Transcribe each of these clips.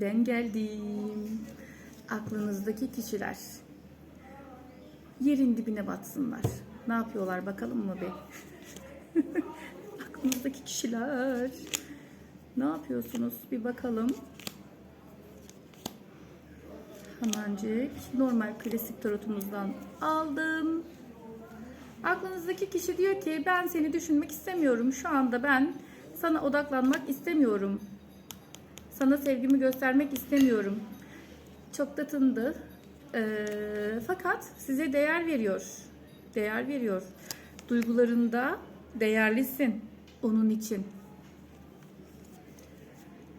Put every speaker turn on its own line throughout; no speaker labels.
Ben geldim. Aklınızdaki kişiler yerin dibine batsınlar. Ne yapıyorlar bakalım mı be? Aklınızdaki kişiler ne yapıyorsunuz bir bakalım. Hemencik normal klasik tarotumuzdan aldım. Aklınızdaki kişi diyor ki ben seni düşünmek istemiyorum. Şu anda ben sana odaklanmak istemiyorum. Sana sevgimi göstermek istemiyorum. Çok da tındı. Ee, fakat size değer veriyor. Değer veriyor. Duygularında değerlisin onun için.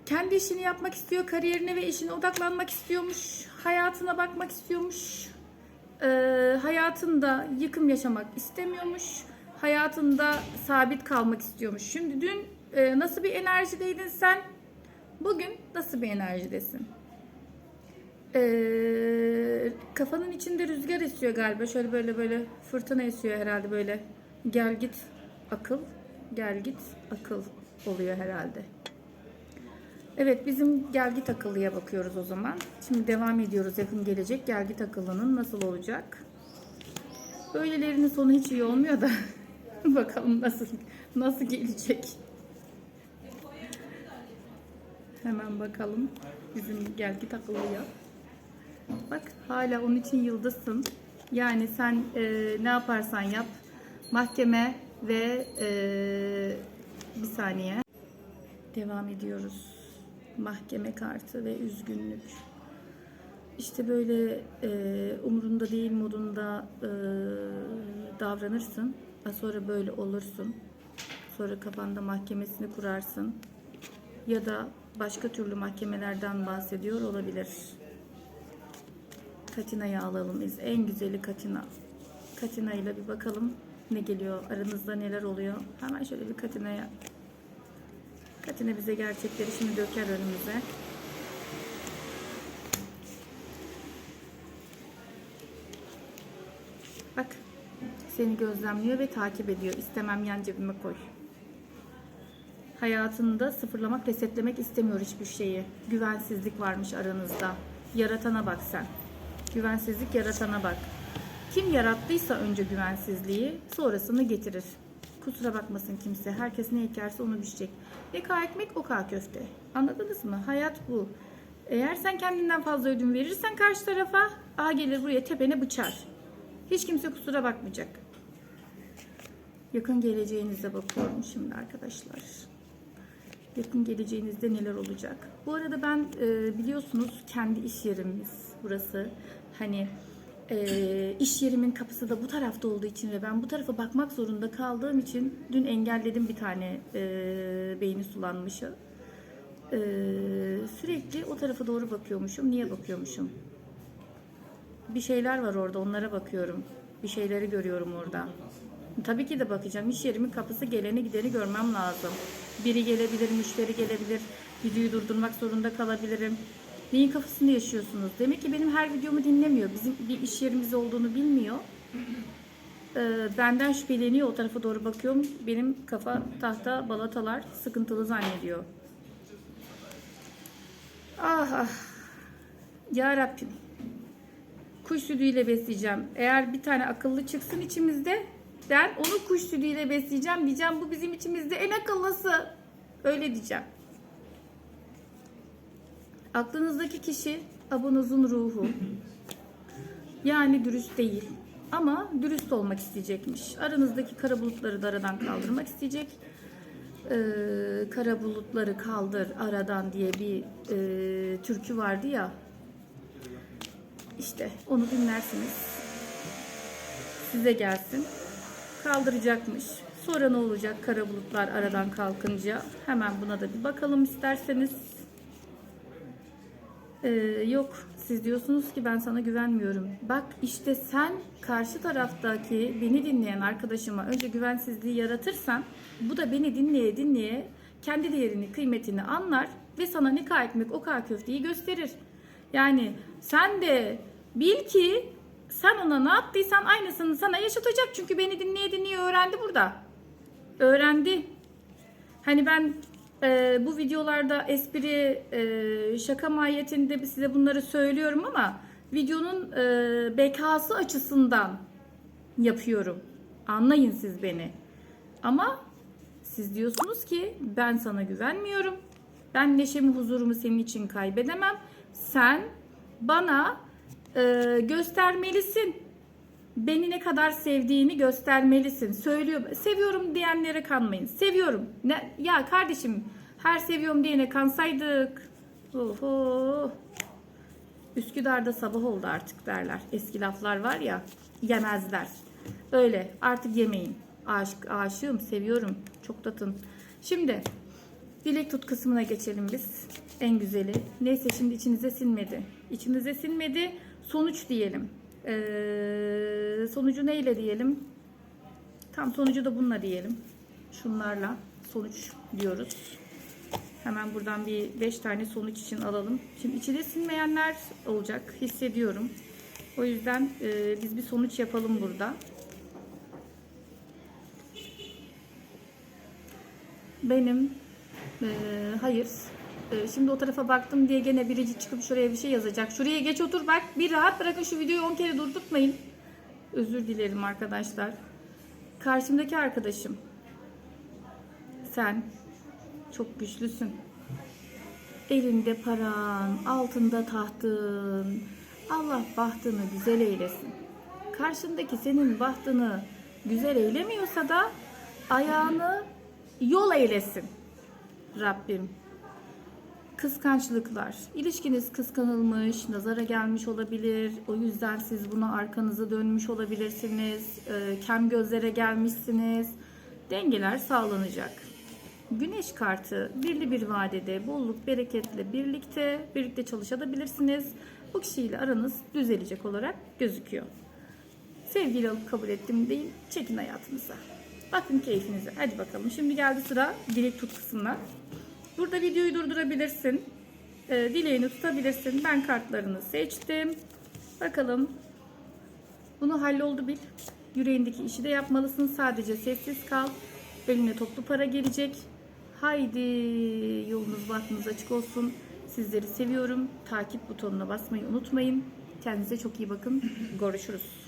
Kendi işini yapmak istiyor, kariyerine ve işine odaklanmak istiyormuş, hayatına bakmak istiyormuş, Ee, hayatında yıkım yaşamak istemiyormuş, hayatında sabit kalmak istiyormuş. Şimdi dün e, nasıl bir enerjideydin sen? Bugün nasıl bir enerjidesin? Ee, kafanın içinde rüzgar esiyor galiba. Şöyle böyle böyle fırtına esiyor herhalde böyle. Gel git akıl, gel git akıl oluyor herhalde. Evet bizim gel git akıllıya bakıyoruz o zaman. Şimdi devam ediyoruz yakın gelecek gel git akıllının nasıl olacak? Böylelerinin sonu hiç iyi olmuyor da bakalım nasıl nasıl gelecek. Hemen bakalım bizim gel git akıllıya. Bak hala onun için yıldızsın. Yani sen e, ne yaparsan yap mahkeme ve e, bir saniye devam ediyoruz. Mahkeme kartı ve üzgünlük. İşte böyle e, umurunda değil modunda e, davranırsın. Sonra böyle olursun. Sonra kafanda mahkemesini kurarsın. Ya da başka türlü mahkemelerden bahsediyor olabilir. Katina'yı alalım biz. En güzeli Katina. Katina ile bir bakalım ne geliyor. Aranızda neler oluyor. Hemen şöyle bir Katina'ya. Katina bize gerçekleri şimdi döker önümüze. Bak. Seni gözlemliyor ve takip ediyor. İstemem yan cebime koy. Hayatında sıfırlamak, resetlemek istemiyor hiçbir şeyi. Güvensizlik varmış aranızda. Yaratana bak sen. Güvensizlik yaratana bak. Kim yarattıysa önce güvensizliği sonrasını getirir. Kusura bakmasın kimse. Herkes ne ekerse onu biçecek. Ne kağ ekmek o kağ köfte. Anladınız mı? Hayat bu. Eğer sen kendinden fazla ödün verirsen karşı tarafa A gelir buraya tepene bıçar. Hiç kimse kusura bakmayacak. Yakın geleceğinize bakıyorum şimdi arkadaşlar. Yakın geleceğinizde neler olacak? Bu arada ben e, biliyorsunuz kendi iş yerimiz burası. Hani e, iş yerimin kapısı da bu tarafta olduğu için ve ben bu tarafa bakmak zorunda kaldığım için dün engelledim bir tane e, beyni sulanmışı. E, sürekli o tarafa doğru bakıyormuşum. Niye bakıyormuşum? Bir şeyler var orada onlara bakıyorum. Bir şeyleri görüyorum orada. Tabii ki de bakacağım. İş yerimin kapısı geleni gideni görmem lazım. Biri gelebilir, müşteri gelebilir. Videoyu durdurmak zorunda kalabilirim. Neyin kafasında yaşıyorsunuz? Demek ki benim her videomu dinlemiyor. Bizim bir iş yerimiz olduğunu bilmiyor. Ee, benden şüpheleniyor. O tarafa doğru bakıyorum. Benim kafa tahta balatalar sıkıntılı zannediyor. Ah ah. Ya Rabbim. Kuş sütüyle besleyeceğim. Eğer bir tane akıllı çıksın içimizde ben onu kuş sütüyle besleyeceğim diyeceğim. Bu bizim içimizde en akıllısı. Öyle diyeceğim. Aklınızdaki kişi abunuzun ruhu. Yani dürüst değil. Ama dürüst olmak isteyecekmiş. Aranızdaki kara bulutları da aradan kaldırmak isteyecek. Ee, kara bulutları kaldır aradan diye bir e, türkü vardı ya. İşte onu dinlersiniz. Size gelsin. Kaldıracakmış. Sonra ne olacak kara bulutlar aradan kalkınca? Hemen buna da bir bakalım isterseniz. Ee, yok siz diyorsunuz ki ben sana güvenmiyorum. Bak işte sen karşı taraftaki beni dinleyen arkadaşıma önce güvensizliği yaratırsan bu da beni dinleye dinleye kendi değerini kıymetini anlar ve sana ne kadar ekmek o kadar köfteyi gösterir. Yani sen de bil ki sen ona ne yaptıysan aynısını sana yaşatacak. Çünkü beni dinleye dinleye öğrendi burada. Öğrendi. Hani ben e, bu videolarda espri e, şaka mahiyetinde size bunları söylüyorum ama videonun e, bekası açısından yapıyorum. Anlayın siz beni. Ama siz diyorsunuz ki ben sana güvenmiyorum. Ben neşemi huzurumu senin için kaybedemem. Sen bana e, göstermelisin. Beni ne kadar sevdiğini göstermelisin. Söylüyor. Seviyorum diyenlere kanmayın. Seviyorum. Ne, ya kardeşim her seviyorum diyene kansaydık. Oho. Üsküdar'da sabah oldu artık derler. Eski laflar var ya yemezler. Öyle artık yemeyin. Aşık, aşığım, seviyorum. Çok tatın. Şimdi dilek tut kısmına geçelim biz. En güzeli. Neyse şimdi içinize sinmedi. İçinize sinmedi. Sonuç diyelim. Ee, sonucu neyle diyelim? Tam sonucu da bununla diyelim. Şunlarla sonuç diyoruz. Hemen buradan bir 5 tane sonuç için alalım. Şimdi içine sinmeyenler olacak. Hissediyorum. O yüzden e, biz bir sonuç yapalım burada. Benim e, hayır. E, şimdi o tarafa baktım diye gene biricik çıkıp şuraya bir şey yazacak. Şuraya geç otur bak. Bir rahat bırakın şu videoyu 10 kere durdurtmayın. Özür dilerim arkadaşlar. Karşımdaki arkadaşım. Sen çok güçlüsün. Elinde paran, altında tahtın. Allah bahtını güzel eylesin. Karşındaki senin bahtını güzel eylemiyorsa da ayağını yol eylesin. Rabbim. Kıskançlıklar. İlişkiniz kıskanılmış, nazara gelmiş olabilir. O yüzden siz buna arkanızı dönmüş olabilirsiniz. Ee, kem gözlere gelmişsiniz. Dengeler sağlanacak. Güneş kartı birli bir vadede bolluk bereketle birlikte birlikte çalışabilirsiniz. Bu kişiyle aranız düzelecek olarak gözüküyor. Sevgili alıp kabul ettim değil, çekin hayatınıza. Bakın keyfinize. Hadi bakalım. Şimdi geldi sıra dilek tut kısmına. Burada videoyu durdurabilirsin. Ee, dileğini tutabilirsin. Ben kartlarını seçtim. Bakalım. Bunu halloldu bil. Yüreğindeki işi de yapmalısın. Sadece sessiz kal. Eline toplu para gelecek. Haydi yolunuz bahtınız açık olsun. Sizleri seviyorum. Takip butonuna basmayı unutmayın. Kendinize çok iyi bakın. Görüşürüz.